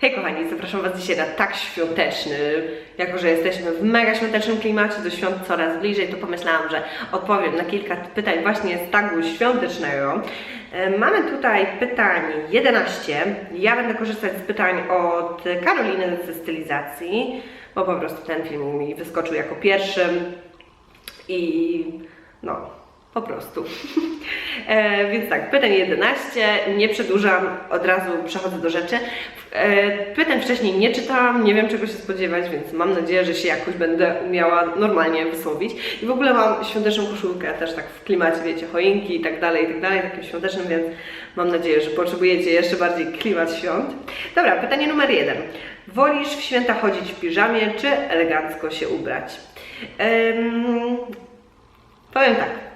Hej kochani, zapraszam Was dzisiaj na tak świąteczny, jako że jesteśmy w mega świątecznym klimacie, do świąt coraz bliżej, to pomyślałam, że odpowiem na kilka pytań właśnie z tagu świątecznego. E, Mamy tutaj pytań 11. Ja będę korzystać z pytań od Karoliny ze stylizacji, bo po prostu ten film mi wyskoczył jako pierwszy i no, po prostu. E, więc tak, pytanie 11, nie przedłużam, od razu przechodzę do rzeczy. E, pytań wcześniej nie czytałam, nie wiem czego się spodziewać, więc mam nadzieję, że się jakoś będę umiała normalnie wysłowić. I w ogóle mam świąteczną koszulkę, też tak w klimacie, wiecie, choinki i tak dalej, i tak dalej, takim świątecznym, więc mam nadzieję, że potrzebujecie jeszcze bardziej klimat świąt. Dobra, pytanie numer jeden. Wolisz w święta chodzić w piżamie, czy elegancko się ubrać? Em, Powiem tak.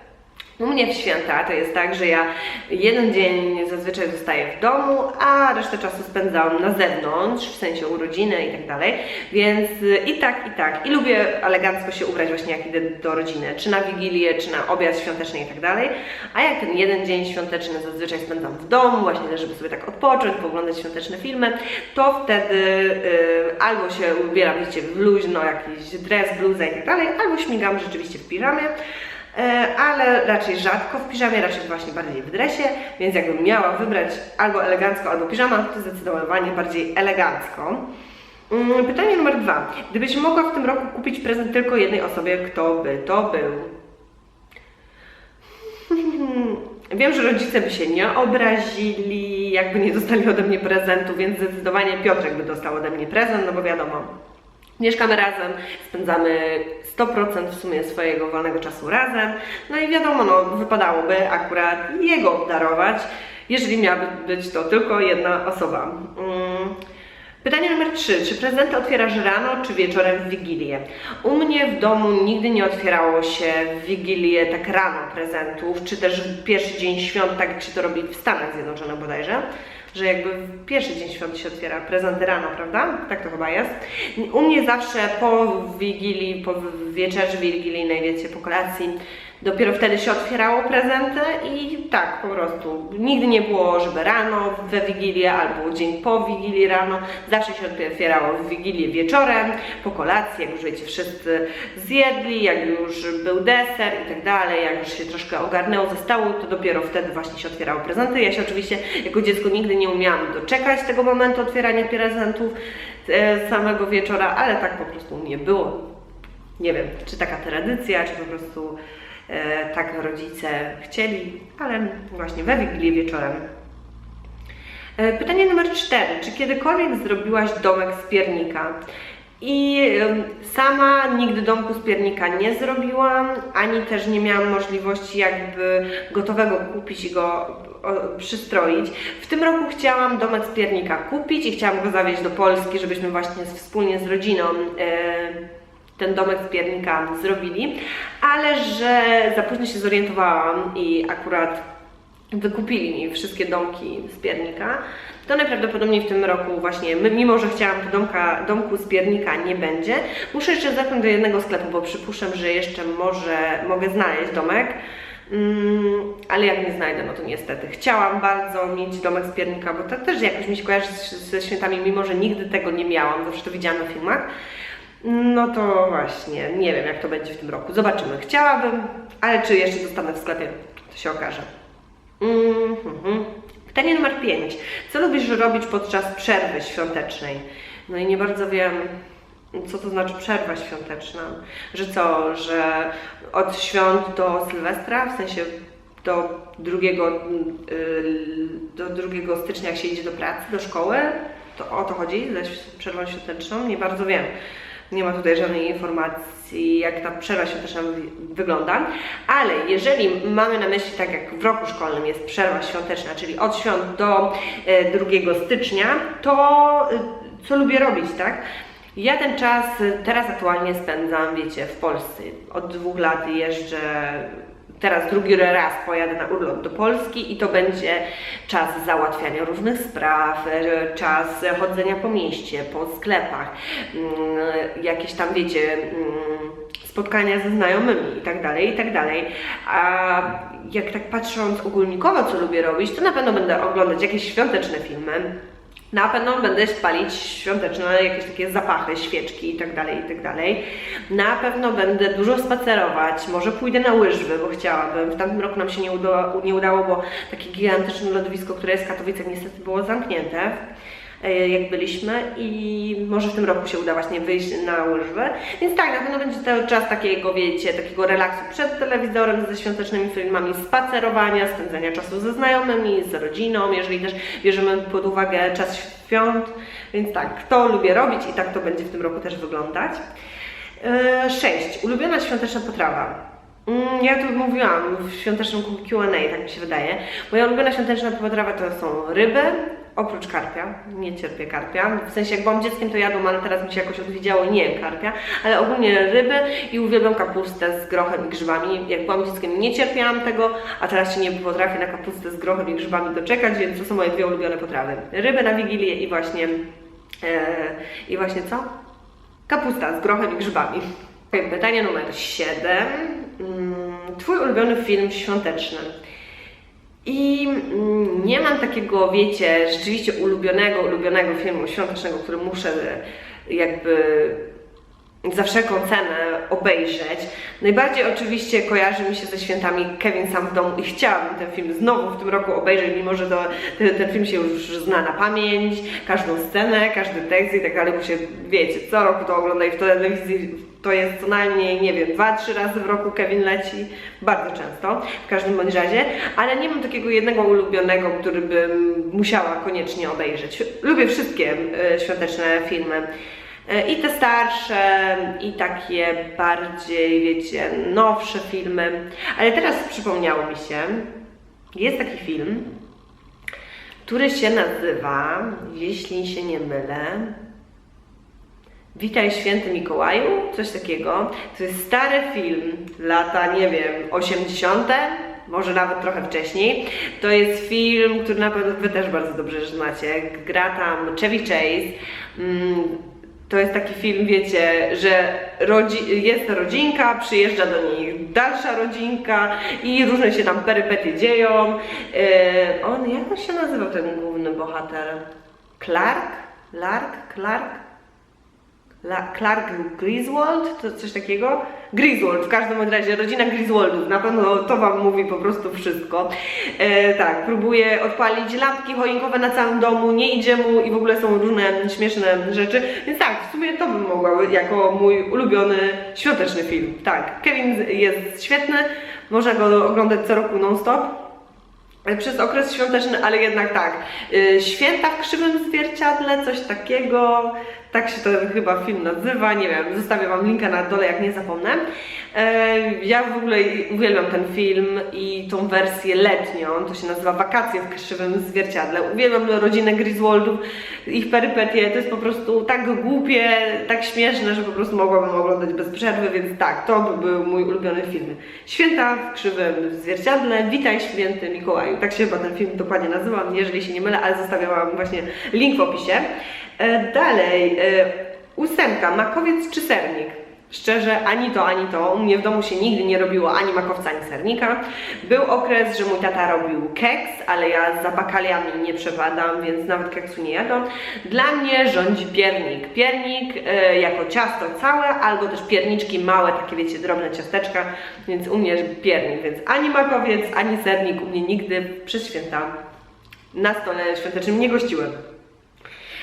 U mnie w święta to jest tak, że ja jeden dzień zazwyczaj zostaję w domu, a resztę czasu spędzam na zewnątrz, w sensie urodziny i tak dalej, więc y, i tak, i tak. I lubię elegancko się ubrać właśnie jak idę do rodziny, czy na Wigilię, czy na obiad świąteczny i tak dalej. A jak ten jeden dzień świąteczny zazwyczaj spędzam w domu, właśnie żeby sobie tak odpocząć, pooglądać świąteczne filmy, to wtedy y, albo się ubieram, wiecie, w luźno, jakiś dres, bluzę i tak dalej, albo śmigam rzeczywiście w piżamie. E, ale raczej rzadko w piżamie, raczej właśnie bardziej w dresie, więc jakbym miała wybrać albo elegancko, albo piżama, to zdecydowanie bardziej elegancko. Mm, Pytanie numer dwa. Gdybyś mogła w tym roku kupić prezent tylko jednej osobie, kto by to był? Wiem, że rodzice by się nie obrazili, jakby nie dostali ode mnie prezentu, więc zdecydowanie Piotrek by dostał ode mnie prezent, no bo wiadomo, Mieszkamy razem, spędzamy 100% w sumie swojego wolnego czasu razem. No i wiadomo, no, wypadałoby akurat jego obdarować, jeżeli miałaby być to tylko jedna osoba. Mm. Pytanie numer 3. Czy prezenty otwierasz rano czy wieczorem w Wigilię? U mnie w domu nigdy nie otwierało się w Wigilię tak rano prezentów, czy też w pierwszy dzień świąt, tak jak się to robi w Stanach Zjednoczonych bodajże że jakby pierwszy dzień świąt się otwiera prezenty rano, prawda? Tak to chyba jest. U mnie zawsze po Wigilii, po wieczerzy wigilijnej, wiecie, po kolacji, dopiero wtedy się otwierało prezenty i tak po prostu. Nigdy nie było, żeby rano we Wigilię albo dzień po Wigilii rano. Zawsze się otwierało w Wigilię wieczorem, po kolacji, jak już wiecie, wszyscy zjedli, jak już był deser i tak dalej, jak już się troszkę ogarnęło ze stołu, to dopiero wtedy właśnie się otwierało prezenty. Ja się oczywiście jako dziecko nigdy nie umiałam doczekać tego momentu otwierania prezentów e, samego wieczora, ale tak po prostu u mnie było. Nie wiem, czy taka tradycja, czy po prostu tak rodzice chcieli, ale właśnie we Wigilię wieczorem. E, Pytanie numer cztery. Czy kiedykolwiek zrobiłaś domek z piernika? I sama nigdy domku z piernika nie zrobiłam, ani też nie miałam możliwości jakby gotowego kupić i go przystroić. W tym roku chciałam domek z piernika kupić i chciałam go zawieźć do Polski, żebyśmy właśnie wspólnie z rodziną e, ten domek z piernika zrobili, ale że za późno się zorientowałam i akurat wykupili mi wszystkie domki z piernika, to najprawdopodobniej w tym roku właśnie, mimo że chciałam tu domka, domku z piernika nie będzie, muszę jeszcze zerknąć do jednego sklepu, bo przypuszczam, że jeszcze może mogę znaleźć domek, Mm, ale jak nie znajdę, no to niestety. Chciałam bardzo mieć domek z piernika, bo to też jakoś mi się kojarzy ze świętami, mimo że nigdy tego nie miałam, zawsze to widziałam na filmach. No to właśnie, nie wiem jak to będzie w tym roku. Zobaczymy. Chciałabym, ale czy jeszcze zostanę w sklepie, to się okaże. Mhm. Pytanie numer 5. Co lubisz robić podczas przerwy świątecznej? No i nie bardzo wiem, co to znaczy przerwa świąteczna. Że co, że od świąt do Sylwestra, w sensie do drugiego, yy, do 2 stycznia, jak się idzie do pracy, do szkoły? To o to chodzi ze przerwą świąteczną? Nie bardzo wiem. Nie ma tutaj żadnej informacji, jak ta przerwa świąteczna wy- wygląda, ale jeżeli mamy na myśli, tak jak w roku szkolnym jest przerwa świąteczna, czyli od świąt do e, 2 stycznia, to e, co lubię robić, tak? Ja ten czas e, teraz aktualnie spędzam, wiecie, w Polsce. Od dwóch lat jeżdżę teraz drugi raz pojadę na urlop do Polski i to będzie czas załatwiania różnych spraw, czas chodzenia po mieście, po sklepach, mm, jakieś tam, wiecie, mm, spotkania ze znajomymi i tak dalej, i tak dalej. A jak tak patrząc ogólnikowo, co lubię robić, to na pewno będę oglądać jakieś świąteczne filmy, Na pewno będę spalić świąteczne jakieś takie zapachy, świeczki i tak dalej, i tak. Na pewno będę dużo spacerować, może pójdę na łyżwy, bo chciałabym. W tamtym roku nam się nie udało, nie udało bo takie gigantyczne lodowisko, które jest w Katowicach niestety było zamknięte jak byliśmy i może w tym roku się uda właśnie wyjść na łyżwy. Więc tak, na pewno będzie to czas takiego, wiecie, takiego relaksu przed telewizorem ze świątecznymi filmami, spacerowania, spędzania czasu ze znajomymi, z rodziną, jeżeli też bierzemy pod uwagę czas świąt. Więc tak, to lubię robić i tak to będzie w tym roku też wyglądać. E, Sześć. Ulubiona świąteczna potrawa. Mm, Ja tu mówiłam w świątecznym Q&A, tak mi się wydaje. Moja ulubiona świąteczna potrawa to są ryby, oprócz karpia. Nie cierpię karpia. W sensie jak byłam dzieckiem to jadłam, ale teraz mi się jakoś odwiedziało nie karpia. Ale ogólnie ryby i uwielbiam kapustę z grochem i grzybami. Jak byłam dzieckiem nie cierpiałam tego, a teraz się nie potrafię na kapustę z grochem i grzybami doczekać, więc to są moje dwie ulubione potrawy. Ryby na Wigilię i właśnie... E, I właśnie co? Kapusta z grochem i grzybami. Pytanie numer 7. Twój ulubiony film świąteczny. I mm, nie mam takiego, wiecie, rzeczywiście ulubionego, ulubionego filmu świątecznego, który muszę jakby za wszelką cenę obejrzeć. Najbardziej oczywiście kojarzy mi się ze świętami Kevin sam w domu i chciałabym ten film znowu w tym roku obejrzeć, mimo że to, ten, ten film się już zna na pamięć, każdą scenę, każdy tekst i tak dalej, bo się, wiecie, co roku to ogląda i w telewizji to jest co najmniej, nie wiem, dwa, trzy razy w roku Kevin leci, bardzo często, w każdym bądź razie, ale nie mam takiego jednego ulubionego, który bym musiała koniecznie obejrzeć. Lubię wszystkie e, świąteczne filmy. E, I te starsze, i takie bardziej, wiecie, nowsze filmy. Ale teraz przypomniało mi się, jest taki film, który się nazywa, jeśli się nie mylę, Witaj Święty Mikołaju, coś takiego. To jest stary film, lata, nie wiem, 80., może nawet trochę wcześniej. To jest film, który na pewno Wy też bardzo dobrze znacie. Gra tam Chevy Chase. Mm, To jest taki film, wiecie, że rodzi- jest rodzinka, przyjeżdża do nich dalsza rodzinka i różne się tam perypetie dzieją. Yy, on, jak on się nazywał ten główny bohater? Clark? Lark? Clark? La, Clark Griswold, to coś takiego? Griswold, w każdym razie rodzina Griswoldów, na pewno to Wam mówi po prostu wszystko. E, tak, próbuje odpalić lampki choinkowe na całym domu, nie idzie mu i w ogóle są różne śmieszne rzeczy, więc tak, w sumie to bym mogła jako mój ulubiony świąteczny film. Tak, Kevin jest świetny, można go oglądać co roku non-stop przez okres świąteczny, ale jednak tak. y, Święta w krzywym zwierciadle, coś takiego. Tak się to chyba film nazywa, nie wiem, zostawię Wam linka na dole, jak nie zapomnę. E, Ja w ogóle uwielbiam ten film i tą wersję letnią, to się nazywa Wakacje w krzywym zwierciadle. Uwielbiam rodzinę Griswoldów, ich perypetie, to jest po prostu tak głupie, tak śmieszne, że po prostu mogłabym oglądać bez przerwy, więc tak, to by był mój ulubiony film. Święta w krzywym zwierciadle, witaj święty Mikołaju. Tak się chyba ten film dokładnie nazywa, jeżeli się nie mylę, ale zostawiam Wam właśnie link w opisie. E, Dalej, e, ósemka, makowiec czy sernik? Szczerze, ani to, ani to. U mnie w domu się nigdy nie robiło ani makowca, ani sernika. Był okres, że mój tata robił keks, ale ja za bakaliami nie przepadam, więc nawet keksu nie jadam. Dla mnie rządzi piernik. Piernik e, jako ciasto całe, albo też pierniczki małe, takie wiecie, drobne ciasteczka, więc u mnie piernik. Więc ani makowiec, ani sernik u mnie nigdy przez święta na stole świątecznym nie gościłem.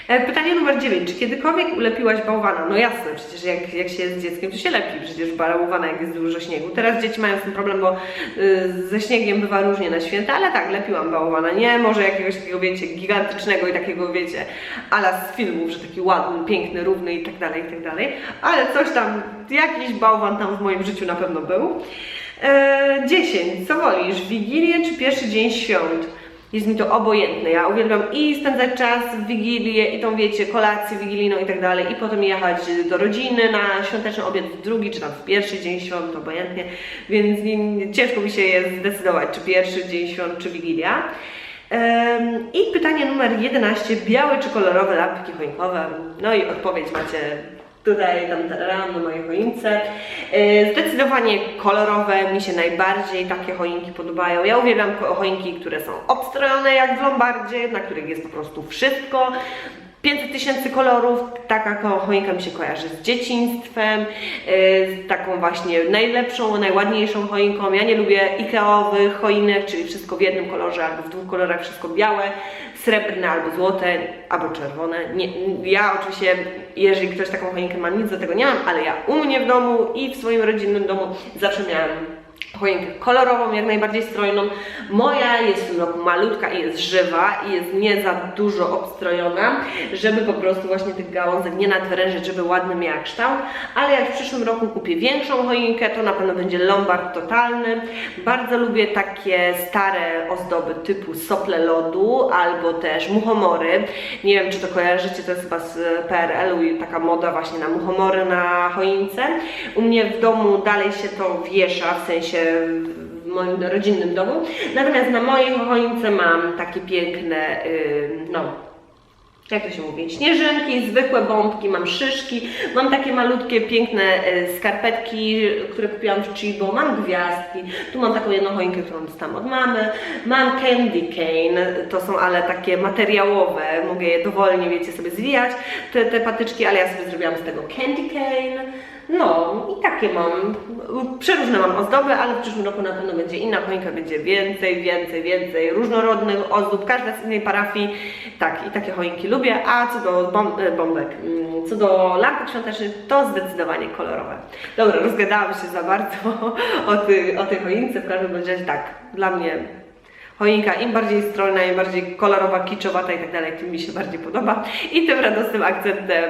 E, Pytanie numer 9. Czy kiedykolwiek ulepiłaś bałwana? No jasne, przecież jak, jak się jest dzieckiem, to się lepi przecież bałwana, jak jest dużo śniegu. Teraz dzieci mają tym problem, bo y, ze śniegiem bywa różnie na święta, ale tak, lepiłam bałwana. Nie może jakiegoś takiego, wiecie, gigantycznego i takiego, wiecie, ala z filmów, że taki ładny, piękny, równy i tak dalej, i tak dalej. Ale coś tam, jakiś bałwan tam w moim życiu na pewno był. E, 10. Co wolisz, Wigilię czy pierwszy dzień świąt? Jest mi to obojętne. Ja uwielbiam i spędzać czas w Wigilię, i tą wiecie, kolację wigilijną i tak dalej, i potem jechać do rodziny na świąteczny obiad w drugi, czy tam w pierwszy dzień świąt, obojętnie. Więc nie, nie, ciężko mi się jest zdecydować, czy pierwszy dzień świąt, czy Wigilia. Em, I pytanie numer 11. Białe czy kolorowe lampki choinkowe? No i odpowiedź macie tutaj tam na mojej choince. Yy, Zdecydowanie kolorowe mi się najbardziej takie choinki podobają. Ja uwielbiam choinki, które są obstrojone jak w Lombardzie, na których jest po prostu wszystko. 500 tysięcy kolorów, taka choinka mi się kojarzy z dzieciństwem, yy, z taką właśnie najlepszą, najładniejszą choinką. Ja nie lubię Ikeowych choinek, czyli wszystko w jednym kolorze albo w dwóch kolorach, wszystko białe, srebrne albo złote, albo czerwone. Nie, ja oczywiście, jeżeli ktoś taką choinkę ma, nic do tego nie mam, ale ja u mnie w domu i w swoim rodzinnym domu zawsze miałam choinkę kolorową, jak najbardziej strojną. Moja jest malutka i jest żywa i jest nie za dużo obstrojona, żeby po prostu właśnie tych gałązek nie nadwyrężyć, żeby ładny miała kształt, ale jak w przyszłym roku kupię większą choinkę, to na pewno będzie lombard totalny. Bardzo lubię takie stare ozdoby typu sople lodu albo też muchomory. Nie wiem, czy to kojarzycie, to jest chyba z PRL-u i taka moda właśnie na muchomory na choince. U mnie w domu dalej się to wiesza, w sensie w moim rodzinnym domu. Natomiast na mojej choince mam takie piękne, yy, no, jak to się mówi, śnieżynki, zwykłe bombki, mam szyszki, mam takie malutkie, piękne e, skarpetki, które kupiłam w Chibo, mam gwiazdki, tu mam taką jedną choinkę, którą dostałam od mamy, mam candy cane, to są ale takie materiałowe, mogę je dowolnie, wiecie, sobie zwijać, te, te patyczki, ale ja sobie zrobiłam z tego candy cane, no i takie mam, przeróżne mam ozdoby, ale w przyszłym roku na pewno będzie inna choinka, będzie więcej, więcej, więcej różnorodnych ozdób, każda z innej parafii, tak, i takie choinki lubię, a co do bom, e, bombek, mm, co do lampek świątecznych, to zdecydowanie kolorowe. Dobra, rozgadałam się za bardzo o, ty, o tej choince, w każdym razie tak, dla mnie choinka im bardziej strojna, im bardziej kolorowa, kiczowata i tak dalej, tym mi się bardziej podoba. I tym radosnym akcentem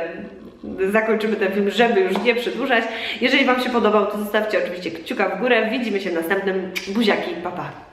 zakończymy ten film, żeby już nie przedłużać. Jeżeli Wam się podobał, to zostawcie oczywiście kciuka w górę. Widzimy się w następnym. Buziaki, pa pa!